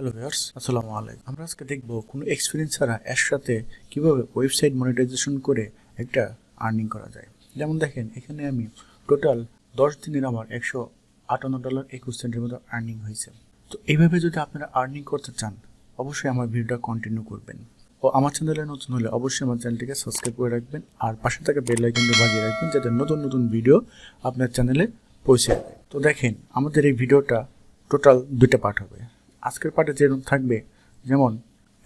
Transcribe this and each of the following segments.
Hello viewers আসসালামু আলাইকুম আমরা আজকে দেখব কোনো এক্সপিরিয়েন্স ছাড়া এর সাথে কীভাবে ওয়েবসাইট মনিটাইজেশন করে একটা আর্নিং করা যায়। যেমন দেখেন, এখানে আমি টোটাল দশ দিনের আমার একশো আটান্ন ডলার একুশ সেন্টের মতো আর্নিং হয়েছে। তো এইভাবে যদি আপনারা আর্নিং করতে চান, অবশ্যই আমার ভিডিওটা কন্টিনিউ করবেন। ও আমার চ্যানেলে নতুন হলে অবশ্যই আমার চ্যানেলটিকে সাবস্ক্রাইব করে রাখবেন আর পাশে থাকা বেল আইকনটি বাজিয়ে রাখবেন যাতে নতুন নতুন ভিডিও আপনার চ্যানেলে পৌঁছে যাবে তো দেখেন, আমাদের এই ভিডিওটা টোটাল দুইটা পার্ট হবে। আজকের পার্টে যে থাকবে, যেমন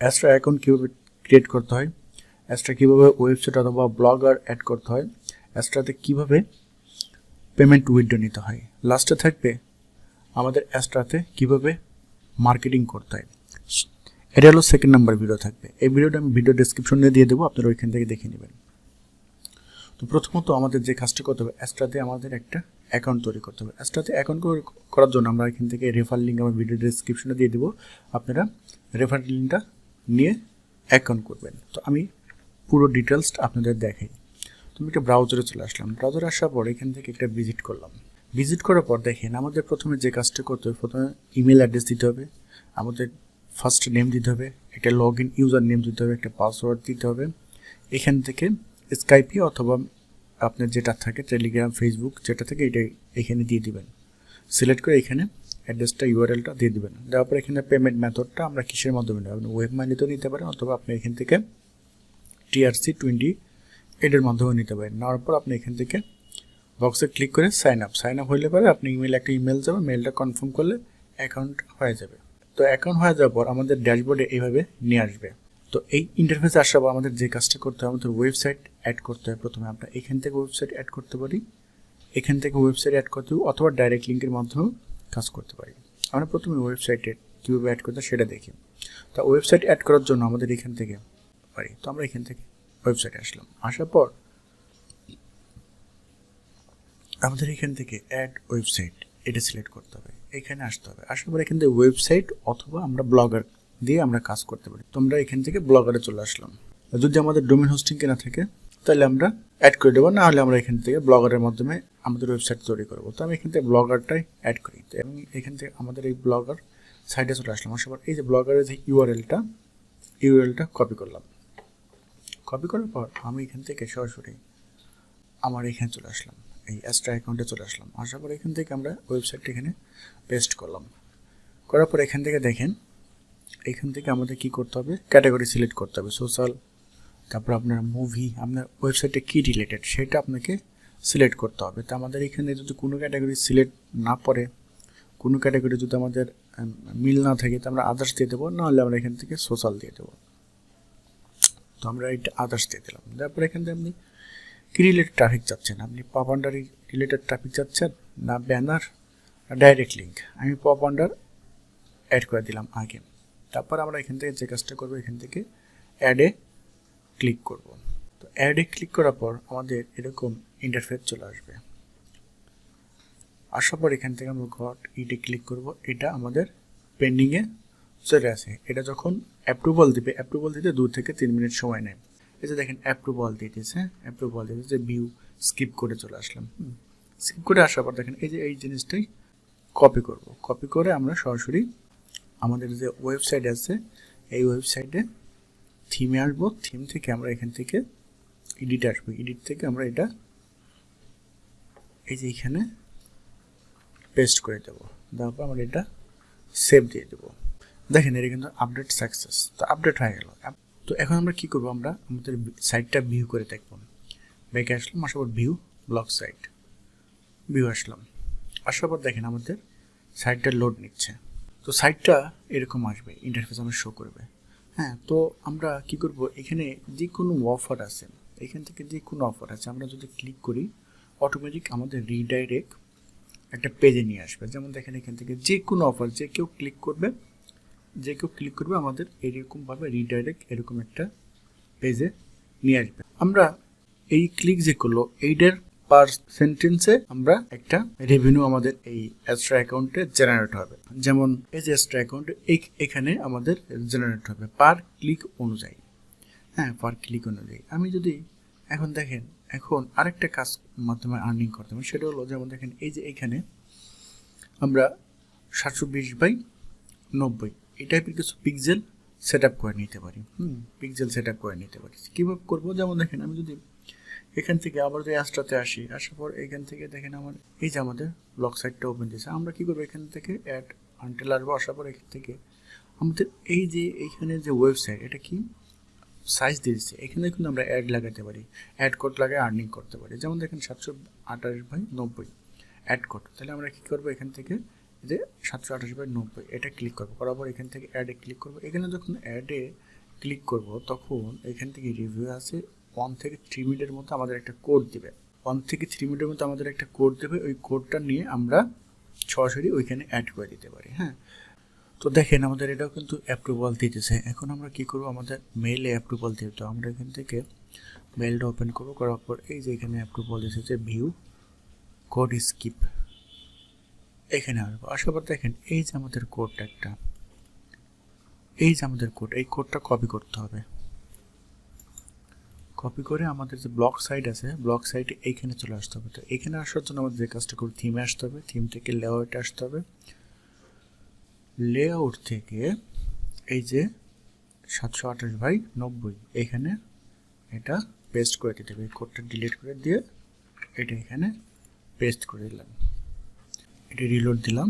অ্যাস্ট্রা অ্যাকাউন্ট কীভাবে ক্রিয়েট করতে হয় অ্যাস্ট্রা কীভাবে ওয়েবসাইট অথবা ব্লগার অ্যাড করতে হয় অ্যাস্ট্রাতে কীভাবে পেমেন্ট উইথড্র নিতে হয়। লাস্টে থাকবে আমাদের অ্যাস্ট্রাতে কীভাবে মার্কেটিং করতে হয়। এটা হলো সেকেন্ড নাম্বার ভিডিও থাকবে। এই ভিডিওটা আমি ভিডিও ডিসক্রিপশনে দিয়ে দেবো, আপনারা ওইখান থেকে দেখে নেবেন। তো প্রথমত আমাদের যে কাজটা করতে হবে অ্যাস্ট্রাতে আমাদের একটা অ্যাকাউন্ট তৈরি করতে হবে। অ্যাস্ট্রাতে অ্যাকাউন্ট করার জন্য আমরা এখান থেকে রেফার লিঙ্ক আমার ভিডিও ডিসক্রিপশনে দিয়ে দেবো। আপনারা রেফার লিঙ্কটা নিয়ে অ্যাকাউন্ট করবেন। তো আমি পুরো ডিটেলস আপনাদের দেখাই। তুমি একটা ব্রাউজারে চলে আসলাম। ব্রাউজারে আসার পর এখান থেকে একটা ভিজিট করলাম। ভিজিট করার পর দেখেন, আমাদের প্রথমে যে কাজটা করতে হবে, প্রথমে ইমেল অ্যাড্রেস দিতে হবে, আমাদের ফার্স্ট নেম দিতে হবে, একটা লগ ইন ইউজার নেম দিতে হবে, একটা পাসওয়ার্ড দিতে হবে। এখান থেকে স্কাইপি অথবা আপনার যেটা থাকে টেলিগ্রাম ফেসবুক যেটা থাকে এটাই এখানে দিয়ে দিবেন। সিলেক্ট করে এখানে অ্যাড্রেসটা ইউআরএলটা দিয়ে দিবেন। দেওয়ার পর এখানে পেমেন্ট মেথডটা আমরা কিসের মাধ্যমে নেব? আপনি ওয়েব মানিতেও নিতে পারেন, অথবা আপনি এখান থেকে টিআরসি টোয়েন্টি এটার মাধ্যমে নিতে পারেন। নেওয়ার পর আপনি এখান থেকে বক্সে ক্লিক করে সাইন আপ সাইন আপ হইলে পরে আপনি ইমেল একটা ইমেল যাবে মেলটা কনফার্ম করলে অ্যাকাউন্ট হয়ে যাবে। তো অ্যাকাউন্ট হয়ে যাওয়ার পর আমাদের ড্যাশবোর্ডে এইভাবে নিয়ে আসবে। তো এই ইন্টারফেসে আসার পর আমাদের যে কাজটা করতে হবে আমাদের ওয়েবসাইট অ্যাড করতে হয়। প্রথমে আমরা এখান থেকে ওয়েবসাইট অ্যাড করতে পারি। এখান থেকে ওয়েবসাইট অ্যাড করতে অথবা ডাইরেক্ট লিঙ্কের মাধ্যমেও কাজ করতে পারি। আমরা প্রথমে ওয়েবসাইটে কীভাবে অ্যাড করতে সেটা দেখি। তো ওয়েবসাইট অ্যাড করার জন্য আমাদের এখান থেকে পারি। তো আমরা এখান থেকে ওয়েবসাইটে আসলাম। আসার পর আমাদের এখান থেকে অ্যাড ওয়েবসাইট এটা সিলেক্ট করতে হবে। এখানে আসতে হবে। আসার পর এখান থেকে ওয়েবসাইট অথবা আমরা ব্লগার দিয়ে আমরা কাজ করতে পারি। তোমরা এখান থেকে ব্লগারে চলে আসলাম। যদি আমাদের ডোমেন হোস্টিং কেনা থাকে, তাহলে আমরা অ্যাড করে দেবো না হলে আমরা এখান থেকে ব্লগারের মাধ্যমে আমাদের ওয়েবসাইট তৈরি করব। তো আমি এখান থেকে ব্লগারটাই অ্যাড করি। তো এবং এখান থেকে আমাদের এই ব্লগার সাইডে চলে আসলাম। আসার এই যে ব্লগারের যে ইউআরএলটা ইউআরএলটা কপি করলাম। কপি করার পর আমি এখান থেকে সরাসরি আমার এখানে চলে আসলাম। এই অ্যাস্ট্রা অ্যাকাউন্টে চলে আসলাম। আসার পর এখান থেকে আমরা ওয়েবসাইটটা এখানে পেস্ট করলাম। করার পর এখান থেকে দেখেন এখান থেকে আমাদের কি করতে হবে? ক্যাটাগরি সিলেক্ট করতে হবে। সোশ্যাল তারপর আপনার মুভি আপনার ওয়েবসাইটে কী রিলেটেড সেটা আপনাকে সিলেক্ট করতে হবে। তো আমাদের এখানে যদি কোনো ক্যাটাগরি সিলেক্ট না পড়ে, কোনো ক্যাটাগরি যদি আমাদের মিল না থাকে, তো আমরা আদার্স দিয়ে দেবো, নাহলে আমরা এখান থেকে সোশ্যাল দিয়ে দেবো। তো আমরা এটা আদার্স দিয়ে দিলাম। তারপর এখান থেকে আপনি কী রিলেটেড ট্রাফিক চাচ্ছেন? আপনি পপ আন্ডার রিলেটেড ট্রাফিক চাচ্ছেন না ব্যানার ডাইরেক্ট লিঙ্ক আমি পপ আন্ডার অ্যাড করে দিলাম আগে। তারপর আমরা এখান থেকে যে কাজটা করব, এখান থেকে অ্যাডে ক্লিক করব। তো অ্যাডে ক্লিক করার পর আমাদের এরকম ইন্টারফেস চলে আসবে। আসার পর এখান থেকে আমরা ঘট ইটে ক্লিক করব। এটা আমাদের পেন্ডিংয়ে চলে আসে। এটা যখন অ্যাপ্রুভাল দিবে অ্যাপ্রুভাল দিতে দু থেকে তিন মিনিট সময় নেয়। এই যে দেখেন অ্যাপ্রুভাল দিতেছে অ্যাপ্রুভাল দিতেছে, যে ভিউ স্কিপ করে চলে আসলাম। স্কিপ করে আসার পর দেখেন, এই যে এই জিনিসটাই কপি করব। কপি করে আমরা সরাসরি আমাদের যে ওয়েবসাইট আছে, এই ওয়েবসাইটে থিমে আসব। থিম থেকে আমরা এখান থেকে এডিট আসব। এডিট থেকে আমরা এটা, এই যে এখানে পেস্ট করে দেবো। তারপর আমরা এটা সেভ দিয়ে দেবো। দেখেন, এটা কিন্তু আপডেট সাকসেস তো আপডেট হয়ে গেল। তো এখন আমরা কি করব আমরা? আমাদের সাইটটা ভিউ করে দেখব। ব্যাকে আসলাম, আসার পর ভিউ ব্লক সাইট ভিউ আসলাম। আসার পর দেখেন আমাদের সাইটটা লোড নিচ্ছে। তো সাইটটা এরকম আসবে ইন্টারফেস আমরা শো করবে। হ্যাঁ তো আমরা কি করব, এখানে যে কোনো অফার আছে, এখান থেকে যে কোনো অফার আছে, আমরা যদি ক্লিক করি অটোমেটিক আমাদের রিডাইরেক্ট একটা পেজে নিয়ে আসবে। যেমন দেখেন এখান থেকে যে কোনো অফার যে কেউ ক্লিক করবে, যে কেউ ক্লিক করবে, আমাদের এরকমভাবে রিডাইরেক্ট এরকম একটা পেজে নিয়ে আসবে। আমরা এই ক্লিক যে করল, এইটার পার সেন্টেন্সে আমরা একটা রেভিনিউ আমাদের এই অ্যাস্ট্রা অ্যাকাউন্টে জেনারেট হবে। যেমন এই যে অ্যাস্ট্রা অ্যাকাউন্টে এখানে আমাদের জেনারেট হবে পার ক্লিক অনুযায়ী। হ্যাঁ পার ক্লিক অনুযায়ী। আমি যদি এখন দেখেন, এখন আরেকটা কাজ মাধ্যমে আর্নিং করতে হবে, সেটা হলো যেমন দেখেন, এই যে এখানে আমরা সাতশো বিশ বাই নব্বই, এই টাইপের কিছু পিকজেল সেট আপ করে নিতে পারি। হুম পিকজেল সেট আপ করে নিতে পারি। কীভাবে করব? যেমন দেখেন, আমি যদি এখান থেকে আবার যদি অ্যাসটাতে আসি, আসার পর এখান থেকে দেখেন আমার, এই যে আমাদের ব্লক সাইটটা ওপেন দিয়েছে। আমরা কী করব? এখান থেকে অ্যাড আনটেল আসব, আসার পর এখান থেকে আমাদের এই যে এইখানে যে ওয়েবসাইট এটা কি? সাইজ দিয়েছে। এখানে কিন্তু আমরা অ্যাড লাগাতে পারি। অ্যাড কোড লাগায় আর্নিং করতে পারি। যেমন দেখেন সাতশো আঠাশ বাই নব্বই। অ্যাড কোড তাহলে আমরা কী করব? এখান থেকে যে সাতশো আঠাশ বাই নব্বই, এটা ক্লিক করব। করার পর এখান থেকে অ্যাডে ক্লিক করব। এখানে যখন অ্যাডে ক্লিক করব, তখন এখান থেকে রিভিউ আছে ওয়ান থেকে থ্রি মিনিটের মধ্যে আমাদের একটা কোড দেবে। ওয়ান থেকে থ্রি মিনিটের মধ্যে আমাদের একটা কোড দেবে, ওই কোডটা নিয়ে আমরা সরাসরি ওইখানে অ্যাড করে দিতে পারি হ্যাঁ। তো দেখেন, আমাদের এটাও কিন্তু অ্যাপ্রুভাল দিতেছে। এখন আমরা কি করব? আমাদের মেইলে অ্যাপ্রুভাল দিতে আমরা এখান থেকে মেইলটা ওপেন করব, করার পর এই যে এখানে অ্যাপ্রুভাল এসেছে ভিউ কোড স্কিপ এখানে আসব। আসার পর দেখেন, এই যে আমাদের কোডটা একটা, এই যে আমাদের কোড এই কোডটা কপি করতে হবে। কপি করে আমাদের যে ব্লক সাইট আছে ব্লক সাইটে এইখানে চলে আসতে হবে। তো এখানে আসার জন্য আমাদের যে কাজটা করব থিমে আসতে হবে। থিম থেকে লেআউটে আসতে হবে। লেআউট থেকে এই যে সাতশো আঠাশ বাই নব্বই এখানে এটা পেস্ট করে দিতে হবে। এই কোডটা ডিলিট করে দিয়ে এটা এখানে পেস্ট করে দিলাম। এটা রিলোড দিলাম।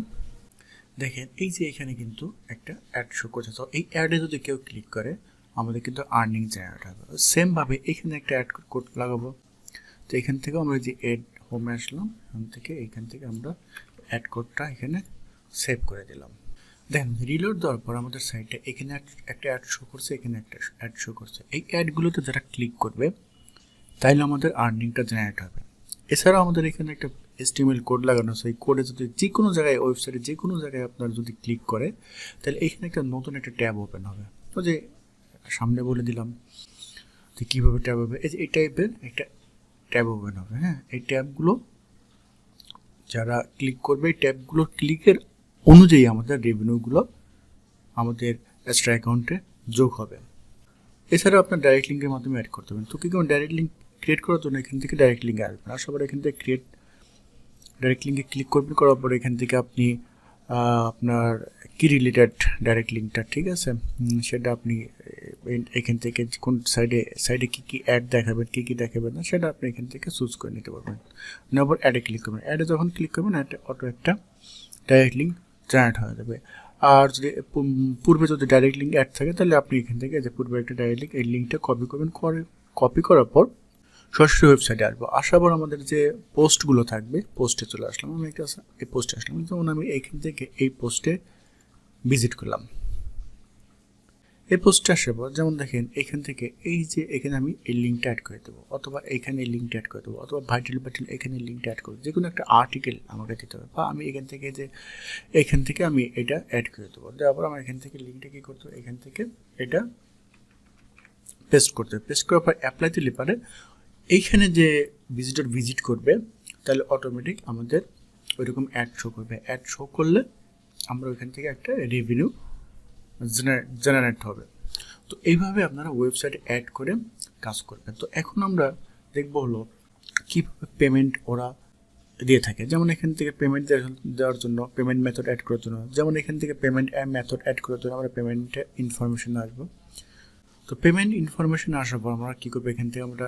দেখেন, এই যে এখানে কিন্তু একটা অ্যাড শো করছে। তো এই অ্যাডে যদি কেউ ক্লিক করে আমাদের কিন্তু আর্নিং জেনারেট হবে সেমভাবে এখানে একটা অ্যাড কোড লাগাবো। তো এখান থেকে আমরা যে এড হোমে আসলাম, এখান থেকে এখান থেকে আমরা অ্যাড কোডটা এখানে সেভ করে দিলাম। দেখেন রিলোড দেওয়ার পর আমাদের সাইটে এখানে একটা অ্যাড শো করছে, এখানে একটা অ্যাড শো করছে। এই অ্যাডগুলোতে যারা ক্লিক করবে, তাইলে আমাদের আর্নিংটা জেনারেট হবে। এছাড়াও আমাদের এখানে একটা এস্টিমেল কোড লাগানো আছে। এই কোডে যদি যে কোনো জায়গায় ওয়েবসাইটে যে কোনো জায়গায় আপনার যদি ক্লিক করে তাহলে এখানে একটা নতুন একটা ট্যাব ওপেন হবে। তো যে সামনে বলে দিলাম যে কীভাবে ট্যাব হবে। এই টাইপের একটা ট্যাব ওপেন হবে হ্যাঁ? এই ট্যাবগুলো যারা ক্লিক করবে, এই ট্যাবগুলো ক্লিকের অনুযায়ী আমাদের রেভিনিউগুলো আমাদের এক্সট্রা অ্যাকাউন্টে যোগ হবে। এছাড়াও আপনার ডাইরেক্ট লিঙ্কের মাধ্যমে অ্যাড করতে পারেন। তো কি কোনো ডাইরেক্ট লিঙ্ক ক্রিয়েট করার জন্য এখান থেকে ডাইরেক্ট লিঙ্কে আসবেন। আসার পর এখান থেকে ক্রিয়েট ডাইরেক্ট লিঙ্কে ক্লিক করবেন, করার পর এখান থেকে আপনি আপনার কি রিলেটেড ডাইরেক্ট লিঙ্কটা ঠিক আছে? সেটা আপনি এখান থেকে কোন সাইডে সাইডে কী কী অ্যাড দেখাবেন, কী কী দেখাবেন না, সেটা আপনি এখান থেকে চুজ করে নিতে পারবেন। নেওয়ার অ্যাডে ক্লিক করবেন। অ্যাডে যখন ক্লিক করবেন একটা অটো একটা ডাইরেক্ট লিঙ্ক জেনারেট হয়ে যাবে। আর যদি, পূর্বে যদি ডাইরেক্ট লিঙ্ক অ্যাড থাকে, তাহলে আপনি এখান থেকে যে পূর্বে একটা ডাইরেক্ট লিঙ্ক এই লিঙ্কটা কপি করবেন, করে কপি করার পর সরাসরি ওয়েবসাইটে আসব। আসার পর আমাদের যে পোস্টগুলো থাকবে পোস্টে চলে আসলাম। আমি একটা এই পোস্টে আসলাম। যেমন আমি এইখান থেকে এই পোস্টে ভিজিট করলাম। এই পোস্টে আসার পর যেমন দেখেন, এখান থেকে এই যে এখানে আমি এই লিঙ্কটা অ্যাড করে দেবো, অথবা এখানে এই লিঙ্কটা অ্যাড করে দেবো, অথবা ভাইটাল ভাইটাল এখানে লিঙ্কটা অ্যাড করব যে কোনো একটা আর্টিকেল আমাকে দিতে হবে। বা আমি এখান থেকে যে, এখান থেকে আমি এটা অ্যাড করে দেবো। দেওয়ার পর আমার এখান থেকে লিঙ্কটা কী করতে হবে? এখান থেকে এটা পেস্ট করতে হবে। পেস্ট করার পর অ্যাপ্লাই দিলে পারে এইখানে যে ভিজিটর ভিজিট করবে, তাহলে অটোমেটিক আমাদের ওইরকম অ্যাড শো করবে। অ্যাড শো করলে আমরা ওইখান থেকে একটা রেভিনিউ জেনারেট হবে। তো এইভাবে আপনারা ওয়েবসাইটে অ্যাড করে কাজ করবেন। তো এখন আমরা দেখব হলো কীভাবে পেমেন্ট ওরা দিয়ে থাকে। যেমন এখান থেকে পেমেন্ট দেওয়ার জন্য পেমেন্ট মেথড অ্যাড করার জন্য। যেমন এখান থেকে পেমেন্ট মেথড অ্যাড করার জন্য আমরা পেমেন্টে ইনফরমেশন আসব। তো পেমেন্ট ইনফরমেশন আসার পর আমরা কী করব? এখান থেকে আমরা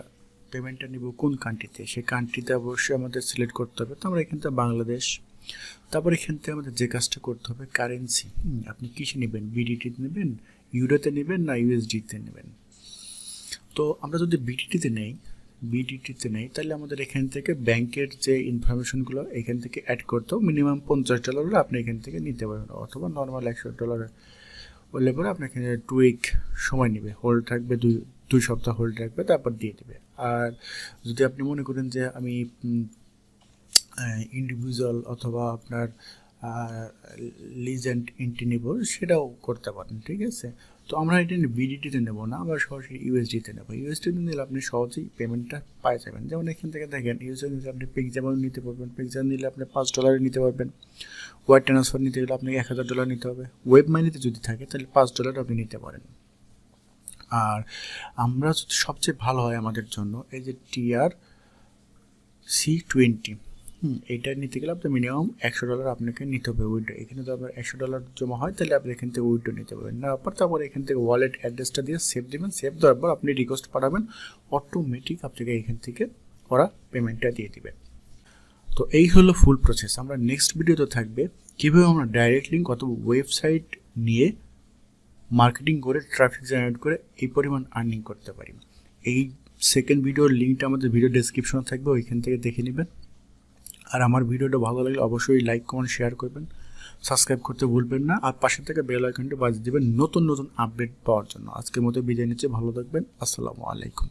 পেমেন্টটা নিব কোন কান্ট্রিতে সেই কান্ট্রিতে অবশ্যই আমাদের সিলেক্ট করতে হবে। তো আমরা এখান থেকে বাংলাদেশ। তারপর এখান থেকে আমাদের যে কাজটা করতে হবে কারেন্সি আপনি কিসে নেবেন? বিডিটিতে নেবেন? ইউরোতে নেবেন না ইউএসডিতে নেবেন? তো আমরা যদি বিডিটিতে নেই বিডিটিতে নেই, তাহলে আমাদের এখান থেকে ব্যাংকের যে ইনফরমেশনগুলো এখান থেকে অ্যাড করতেও মিনিমাম পঞ্চাশ ডলার আপনি এখান থেকে নিতে পারবেন, অথবা নর্মাল একশো ডলার হলে পরে আপনাকে টু উইক সময় নেবে। হোল্ড থাকবে দুই দুই সপ্তাহ হোল্ড রাখবে, তারপর দিয়ে দেবে। আর যদি আপনি মনে করেন যে আমি ইন্ডিভিজুয়াল অথবা আপনার লিজেন্ড এন্ট্রি নেব, সেটাও করতে পারেন, ঠিক আছে? তো আমরা এটা বিডিটিতে নেব না, আমরা সরাসরি ইউএসডিতে নেব। ইউএসডিতে নিলে আপনি সহজেই পেমেন্টটা পাই যাবেন। যেমন এখান থেকে দেখেন ইউএসডি নিলে আপনি পিকজামও নিতে পারবেন পিকজাম নিলে আপনি পাঁচ ডলারে নিতে পারবেন। ওয়ার ট্রান্সফার নিতে গেলে আপনাকে এক হাজার ডলার নিতে হবে। ওয়েব মাইনিতে যদি থাকে, তাহলে পাঁচ ডলার আপনি নিতে পারেন। আর আমরা সবচেয়ে ভালো হয় আমাদের জন্য, এই যে টিআর সি টোয়েন্টি, হুম এইটা নিতে গেলে আপনার মিনিমাম একশো ডলার আপনাকে নিতে হবে উইডো এখানে তো আপনার একশো ডলার জমা হয়, তাহলে আপনি এখান থেকে উইডো নিতে পারবেন। না পর তারপর এখান থেকে ওয়ালেট অ্যাড্রেসটা দিয়ে সেভ দেবেন। সেভ দেওয়ার পর আপনি রিকোয়েস্ট পাঠাবেন অটোমেটিক আপনাকে এখান থেকে ওরা পেমেন্টটা দিয়ে দেবে। তো এই হলো ফুল প্রসেস আমরা নেক্সট ভিডিওতে থাকবে, কীভাবে আমরা ডাইরেক্ট লিঙ্ক অথবা ওয়েবসাইট নিয়ে মার্কেটিং করে ট্রাফিক জেনারেট করে এই পরিমাণ আর্নিং করতে পারি। এই সেকেন্ড ভিডিওর লিঙ্কটা আমাদের ভিডিও ডেসক্রিপশনে থাকবে, ওইখান থেকে দেখে নেবেন। আর আমার ভিডিওটা ভালো লাগলে অবশ্যই লাইক কমেন্ট শেয়ার করবেন। সাবস্ক্রাইব করতে ভুলবেন না। আর পাশে থেকে বেল আইকনটি বাজিয়ে দেবেন নতুন নতুন আপডেট পাওয়ার জন্য। আজকের মতো বিদায় নিচ্ছে, ভালো থাকবেন। আসসালামু আলাইকুম।